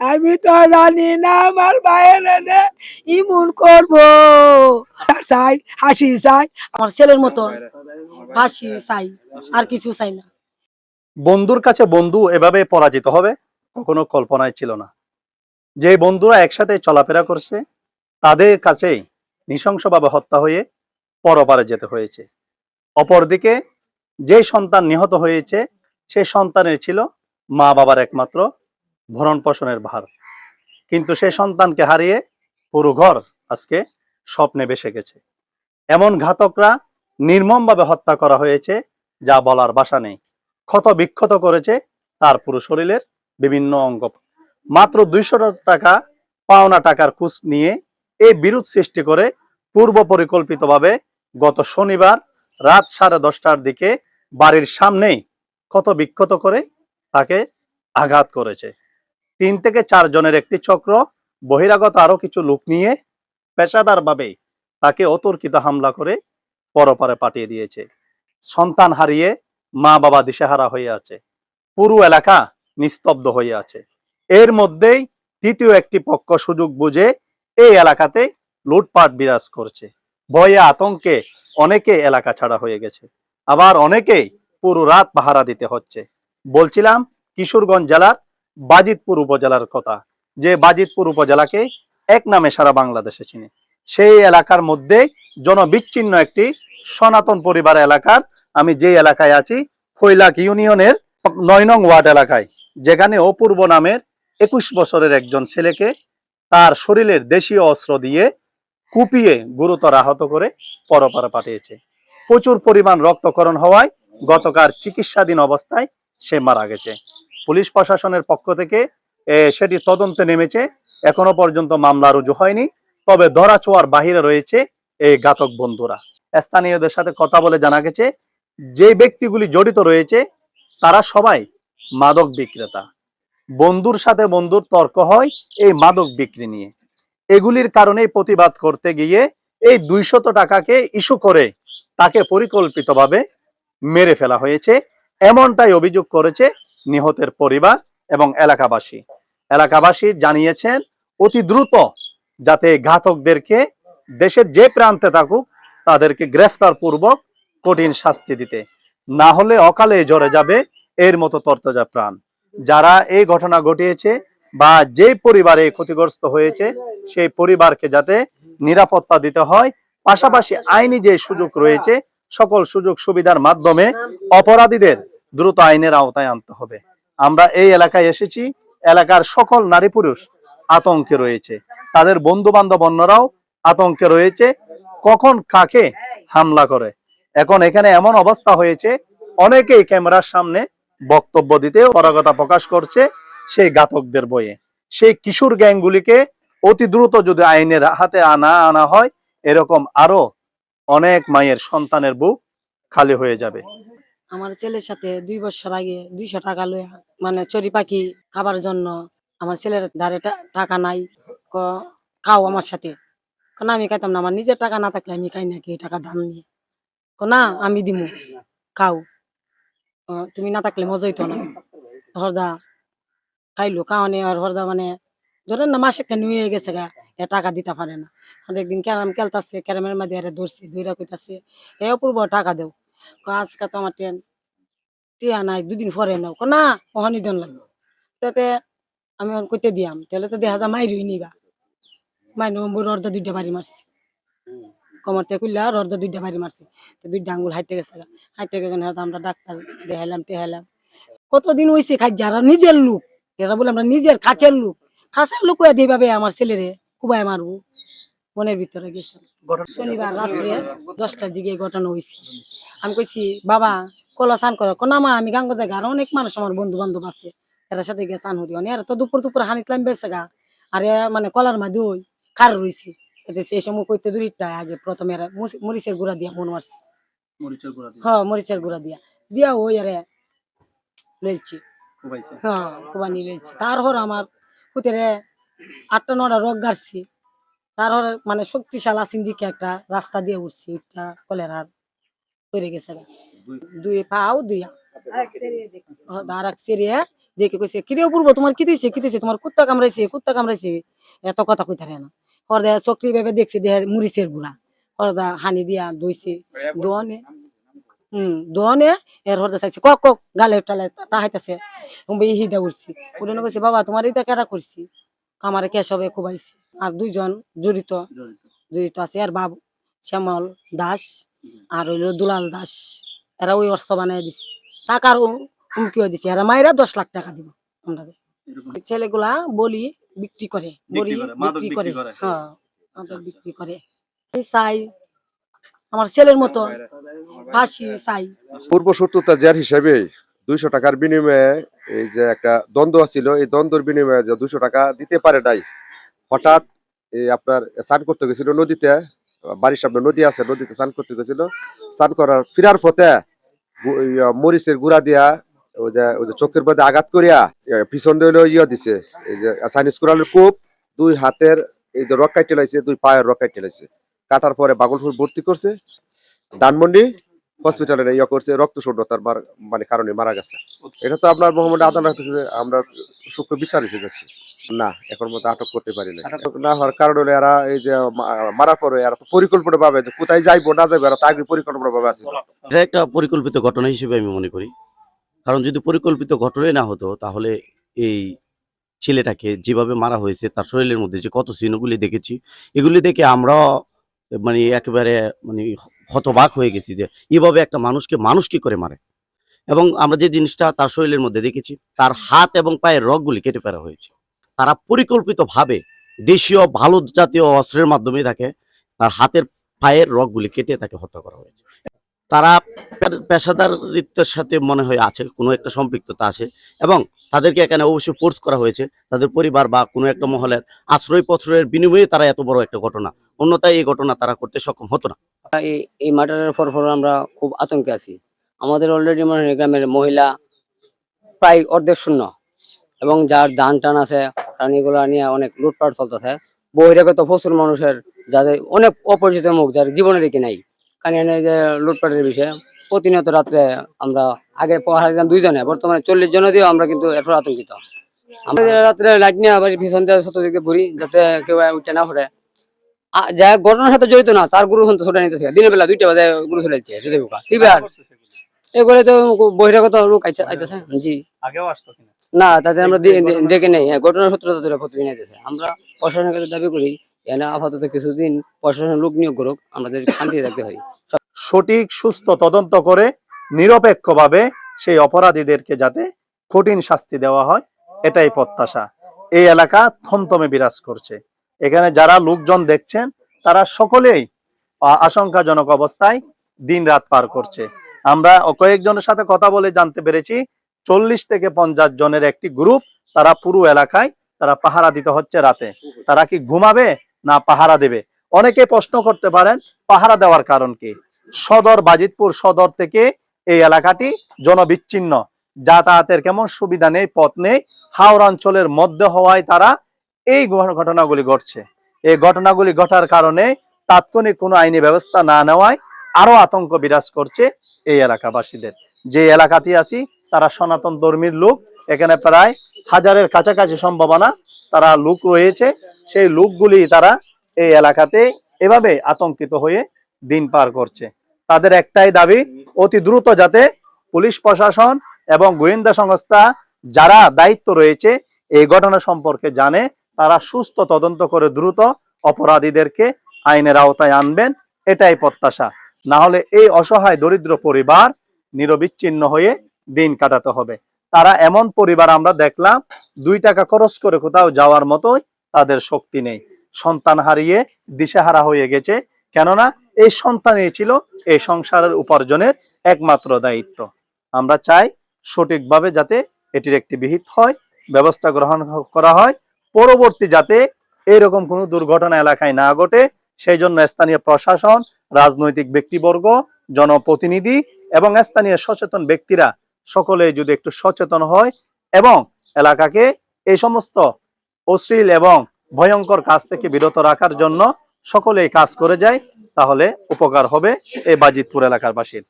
আমি তো জানি না আমার বাইরে দে ইমন করব। চাই হাসি চাই। আমার ছেলের মতো হাসি চাই আর কিছু চাই না। বন্ধুর কাছে বন্ধু এভাবে পরাজিত হবে কখনো কল্পনায় ছিল না। যে বন্ধুরা একসাথে চলাফেরা করছে তাদের কাছেই নৃশংসভাবে হত্যা হয়ে পরপারে যেতে হয়েছে। অপরদিকে যে সন্তান নিহত হয়েছে সে সন্তানের ছিল মা বাবার একমাত্র ভরণ পোষণের ভার। কিন্তু সেই সন্তানকে হারিয়ে পুরো ঘর আজকে স্বপ্নে বেসে গেছে। এমন ঘাতকরা নির্মমভাবে হত্যা করা হয়েছে, যা বলার বাসা নেই। ক্ষত বিক্ষত করেছে তার পুরো শরীরের বিভিন্ন অঙ্গ। মাত্র দুইশো টাকা, পাওনা টাকার কুচ নিয়ে এই বিরোধ সৃষ্টি করে পূর্ব পরিকল্পিতভাবে গত শনিবার রাত সাড়ে দশটার দিকে বাড়ির সামনেই ক্ষত বিক্ষত করে তাকে আঘাত করেছে। তিন থেকে চার জনের একটি চক্র, বহিরাগত আরও কিছু লোক নিয়ে পেশাদারভাবে তাকে অতর্কিত হামলা করে পরপারে পাঠিয়ে দিয়েছে। সন্তান হারিয়ে মা বাবা দিশেহারা হয়ে আছে। পুরো এলাকা নিস্তব্ধ হয়ে আছে। এর মধ্যেই তৃতীয় একটি পক্ষ সুযোগ বুঝে এই এলাকাতে লুটপাট বিরাজ করছে। ভয়ে আতঙ্কে অনেকে এলাকা ছাড়া হয়ে গেছে। আবার অনেকেই পুরো রাত পাহারা দিতে হচ্ছে। বলছিলাম, কিশোরগঞ্জ জেলার বাজিতপুর উপজেলার কথা। যে বাজিতপুর উপজেলাকে এক নামে সারা বাংলাদেশে চিনে। সেই এলাকার মধ্যে জনবিচ্ছিন্ন একটি সনাতন পরিবার এলাকার আমি যে এলাকায় আছি কৈলাক ইউনিয়নের নয় নং ওয়ার্ড এলাকায়। যেখানে অপূর্ব নামের একুশ বছরের একজন ছেলেকে তার শরীরের দেশীয় অস্ত্র দিয়ে কুপিয়ে গুরুতর আহত করে পরপারে পাঠিয়েছে। প্রচুর পরিমাণ রক্তকরণ হওয়ায় গতকাল চিকিৎসাধীন অবস্থায় সে মারা গেছে। পুলিশ প্রশাসনের পক্ষ থেকে সেটি তদন্তে নেমেছে। এখনও পর্যন্ত মামলা রুজু হয়নি। তবে ধরা ছোঁয়ার বাহিরে রয়েছে এই ঘাতক বন্ধুরা। স্থানীয়দের সাথে কথা বলে জানা গেছে, যে ব্যক্তিগুলি জড়িত রয়েছে, তারা সবাই মাদক বিক্রেতা। বন্ধুর সাথে বন্ধুর তর্ক হয় এই মাদক বিক্রি নিয়ে। এগুলির কারণে প্রতিবাদ করতে গিয়ে এই দুইশত টাকাকে ইস্যু করে তাকে পরিকল্পিতভাবে মেরে ফেলা হয়েছে। এমনটাই অভিযোগ করেছে নিহতের পরিবার এবং এলাকাবাসী। এলাকাবাসী জানিয়েছেন, অতি দ্রুত যাতে ঘাতকদেরকে দেশের যে প্রান্তে থাকুক, তাদেরকে গ্রেফতার পূর্বক কঠিন শাস্তি দিতে। না হলে অকালে জ্বরে যাবে এর মতো তর্তজা প্রাণ। যারা এই ঘটনা ঘটিয়েছে বা যে পরিবারে ক্ষতিগ্রস্ত হয়েছে, সেই পরিবারকে যাতে নিরাপত্তা দিতে হয়, পাশাপাশি আইনি যে সুযোগ রয়েছে, সকল সুযোগ সুবিধার মাধ্যমে অপরাধীদের দ্রুত আইনের আওতায় আনতে হবে। আমরা এই এলাকায় এসেছি, এলাকার সকল নারী পুরুষ আতঙ্কে রয়েছে। তাদের বন্ধু বান্ধব অন্যরাও আতঙ্কে রয়েছে, কখন কাকে হামলা করে। এখন এখানে এমন অবস্থা হয়েছে, অনেকেই ক্যামেরার সামনে বক্তব্য দিতে অরাগতা প্রকাশ করছে সেই ঘাতকদের বইয়ে। সেই কিশোর গ্যাংগুলিকে অতি দ্রুত যদি আইনের হাতে আনা আনা হয়, এরকম আরও অনেক মায়ের সন্তানের বুক খালি হয়ে যাবে। আমার ছেলের সাথে দুই বছর আগে দুইশো টাকা লইয়া মানে চড়ি পাখি খাবার জন্য আমার ছেলের ধারে টাকা নাই, ক, খাও আমার সাথে। ক, না, আমি খাইতাম না। আমার নিজের টাকা না থাকলে আমি খাই নাকি এই টাকা দাম নিয়ে? ক, না, আমি দিমু, খাও। তুমি না থাকলে মজা হইতো না। হরদা, খাইলো, খাওয়ানি, আর হরদা মানে ধরেন না, মাসে কেন হয়ে গেছে গা, এ টাকা দিতে পারে না। একদিন ক্যারাম খেলতাছে, ক্যারামের আরে ধরছি দুইরা কইতাছে, এ অপূর্ব টাকা দেও। ক আজকে তো আমার ট্রেন টিয়া নাই দুদিন পরে নাও। না ওখানে দিন লাগবে। তাতে আমি কইতে দিয়াম, তাহলে তো দেখা যা মাইরই নিবা মাই নম্বর অর্ধ দুইটা বাড়ি মারছি। কমরতে খুললে আর অর্ধ দুইটা বাড়ি মারছি। তো দুইটা আঙ্গুল হাইটে গেছে। হাইটে হয়তো আমরা ডাক্তার দেখাইলাম, টেহাইলাম। কতদিন হয়েছে খাই যারা নিজের লোক। এরা বলে, আমরা নিজের কাছের লোক। কাছের লোক হয়ে দিবাবে আমার ছেলেরে? কুবাই মারবো? বনের ভিতরে গেছে। শনিবার রাত্রে দশটার দিকে ঘটনা হয়েছে আমি কইছি বাবা কলা স্নান করো। কোনা মা আমি গাঙ্গ জায়গা আর অনেক মানুষ আমার বন্ধু বান্ধব আছে এর সাথে গিয়ে স্নান হরি এরা তো দুপুর দুপুর হানিতলাম বেছে গা। আর মানে কলার মা দই খার রয়েছে সেই সময় কইতে দুরিটা আগে প্রথমে মরিচের গুঁড়া দিয়া মন মারছে। হ্যাঁ মরিচের গুঁড়া দিয়া। দিয়া ওই আরে লইছি হ্যাঁ কুবানি লইছি তারপর আমার পুতেরে আটটা নটা রোগ গাড়ছি। তারপর মানে শক্তিশাল আছেন দিকে একটা রাস্তা দিয়ে উঠছি একটা কলেরার পড়ে গেছে দুই পাও দুই হাত। ও, আর এক সেরিয়ে দেখে কইছে কিরে অপূর্ব তোমার কি কি তোমার কুত্তা কামড়াইছে কুত্তা কামড়াইছে? এত কথা কইতে পারে না। হরদা চকরি ভেবে দেখছে দেহে মুরিচের গুড়া। হরদা হানি দিয়া দোয়ানে হম দোয়ানে এর হরদা চাইছে কক কক গালে টালে হিদা উঠছি। উঠে কইছে বাবা তোমার এটা কেটা করছি? কামারে কেশবে কুবাইছে। আর দুইজন জড়িত। জড়িত। আছে আর বাবু শ্যামল দাস আর হইল দুলাল দাস। এরা ওই অর্থ বানাই দিছে। টাকার হুম- হুমকিও দিছে। এরা মায়েরা দশ লাখ টাকা দিব আমরা ছেলেগুলা বলি বিক্রি করে। বলি বিক্রি করে। বিক্রি করে। হ্যাঁ বিক্রি করে। এই চাই আমার ছেলের মতো ফাঁসি চাই। পূর্ব শত্রুতা জের হিসেবে দুইশো টাকার বিনিময়ে এই যে একটা দ্বন্দ্ব ছিল, এই দ্বন্দ্বের বিনিময়ে যে দুইশো টাকা দিতে পারে নাই, হঠাৎ এই আপনার স্নান করতে গেছিল নদীতে, বাড়ির সামনে নদী আছে, নদীতে স্নান করতে গেছিল। স্নান করার ফিরার পথে মরিচের গুড়া দিয়া ওই যে ওই যে চোখের মধ্যে আঘাত করিয়া পিছন দিয়ে ইয়ে দিছে। এই যে চাইনিজ কুড়ালের কূপ, দুই হাতের এই যে রক কাইটে লাইছে, দুই পায়ের রক কাইটে লাইছে। কাটার পরে বাগলপুর ভর্তি করছে। ধানমন্ডি হসপিটালে ইয়ে করছে রক্ত শূন্যতার মানে কারণে মারা গেছে। এটা তো আপনার মোহাম্মদ আদালত আমরা সূক্ষ্ম বিচার এসে যাচ্ছি না এখন মতো আটক করতে পারি না আটক না হওয়ার কারণ হলে এরা এই যে মারার পরে এরা তো পরিকল্পনা ভাবে যে কোথায় যাইবো না যাইবো এরা তো আগে পরিকল্পনা ভাবে আছে। এটা একটা পরিকল্পিত ঘটনা হিসেবে আমি মনে করি। কারণ যদি পরিকল্পিত ঘটনাই না হতো তাহলে এই ছেলেটাকে যেভাবে মারা হয়েছে তার শরীরের মধ্যে যে কত চিহ্নগুলি দেখেছি এগুলি দেখে আমরা মানে একেবারে মানে হতবাক হয়ে গেছি যে, এভাবে একটা মানুষকে মানুষ কি করে মারে? এবং আমরা যে জিনিসটা তার শরীরের মধ্যে দেখেছি, তার হাত এবং পায়ের রগগুলি কেটে ফেলা হয়েছে। তারা পরিকল্পিতভাবে দেশীয় ভালো জাতীয় অস্ত্রের মাধ্যমে থাকে তার হাতের পায়ের রগগুলি কেটে তাকে হত্যা করা হয়েছে। তারা পেশাদারিত্বের সাথে মনে হয় আছে, কোনো একটা সম্পৃক্ততা আছে এবং তাদেরকে এখানে অবশ্যই ফোর্স করা হয়েছে। তাদের পরিবার বা কোনো একটা মহলের আশ্রয়পত্রের বিনিময়ে তারা এত বড় একটা ঘটনা, অন্যথায় এই ঘটনা তারা করতে সক্ষম হতো না। এই মার্ডারের পর পর আমরা খুব আতঙ্কে আছি। আমাদের অলরেডি মানে গ্রামের মহিলা প্রায় অর্ধেক শূন্য এবং যার ধান টান আছে কারণ নিয়ে অনেক লুটপাট চলতেছে। বহিরাগত প্রচুর মানুষের, যাদের অনেক অপরিচিত মুখ, যার জীবনে দেখি নাই। কারণ এখানে যে লুটপাটের বিষয়ে প্রতিনিয়ত রাত্রে আমরা আগে দিতাম দুইজনে বর্তমানে চল্লিশ জন দিয়েও আমরা কিন্তু এরপর আতঙ্কিত। আমরা রাত্রে লাইট নিয়ে আবার পিছন দিয়ে শত দিকে ঘুরি যাতে কেউ উঠে না যা ঘটনার সাথে জড়িত না তার গুরু হন্ত ছোটা নিতে দিনের বেলা দুইটা বাজে গুরু এবার এগুলো তো বহিরাগত লোক আইতেছে? জি। আগেও আসতো না তাদের আমরা ডেকে নেই। হ্যাঁ, ঘটনার সূত্র তাদের প্রতিদিন আইতেছে। আমরা প্রশাসনের কাছে দাবি করি এনে আপাতত কিছুদিন প্রশাসনের লোক নিয়োগ করুক আমাদের শান্তি থাকতে হয় সঠিক, সুস্থ তদন্ত করে নিরপেক্ষভাবে সেই অপরাধীদেরকে যাতে কঠিন শাস্তি দেওয়া হয়, এটাই প্রত্যাশা। এই এলাকা থমথমে বিরাজ করছে। এখানে যারা লোকজন দেখছেন, তারা সকলেই আশঙ্কাজনক অবস্থায় দিন রাত পার করছে। আমরা কয়েকজনের সাথে কথা বলে জানতে পেরেছি, চল্লিশ থেকে পঞ্চাশ জনের একটি গ্রুপ তারা পুরো এলাকায় তারা পাহারা দিতে হচ্ছে রাতে। তারা কি ঘুমাবে না পাহারা দেবে? অনেকে প্রশ্ন করতে পারেন, পাহারা দেওয়ার কারণ কি? সদর, বাজিতপুর সদর থেকে এই এলাকাটি জনবিচ্ছিন্ন। যাতায়াতের কেমন সুবিধা নেই, পথ নেই, হাওড় অঞ্চলের মধ্যে হওয়ায় তারা এই ঘটনাগুলি ঘটছে। এই ঘটনাগুলি ঘটার কারণে তাৎক্ষণিক কোনো আইনি ব্যবস্থা না নেওয়ায় আরও আতঙ্ক বিরাজ করছে এই এলাকাবাসীদের। যে এলাকাতে আছি, তারা সনাতন ধর্মীর লোক, এখানে প্রায় হাজারের কাছাকাছি সম্ভাবনা তারা লোক রয়েছে। সেই লোকগুলি তারা এই এলাকাতে এভাবে আতঙ্কিত হয়ে দিন পার করছে। তাদের একটাই দাবি, অতি দ্রুত যাতে পুলিশ প্রশাসন এবং গোয়েন্দা সংস্থা যারা দায়িত্ব রয়েছে এই ঘটনা সম্পর্কে জানে, তারা সুস্থ তদন্ত করে দ্রুত অপরাধীদেরকে আইনের আওতায় আনবেন, এটাই প্রত্যাশা। না হলে এই অসহায় দরিদ্র পরিবার নিরবিচ্ছিন্ন হয়ে দিন কাটাতে হবে। তারা এমন পরিবার আমরা দেখলাম, দুই টাকা খরচ করে কোথাও যাওয়ার মতোই তাদের শক্তি নেই। সন্তান হারিয়ে দিশেহারা হয়ে গেছে। কেননা এই সন্তানই ছিল এই সংসারের উপার্জনের একমাত্র দায়িত্ব। আমরা চাই সঠিকভাবে যাতে এটির একটি বিহিত হয়, ব্যবস্থা গ্রহণ করা হয়, পরবর্তী যাতে এরকম কোনো দুর্ঘটনা এলাকায় না ঘটে, সেই জন্য স্থানীয় প্রশাসন, রাজনৈতিক ব্যক্তিবর্গ, জনপ্রতিনিধি এবং স্থানীয় সচেতন ব্যক্তিরা সকলে যদি একটু সচেতন হয় এবং এলাকাকে এই সমস্ত অশ্লীল এবং ভয়ঙ্কর কাজ থেকে বিরত রাখার জন্য সকলেই কাজ করে যায় তাহলে উপকার হবে এই বাজিতপুর এলাকার বাসীর।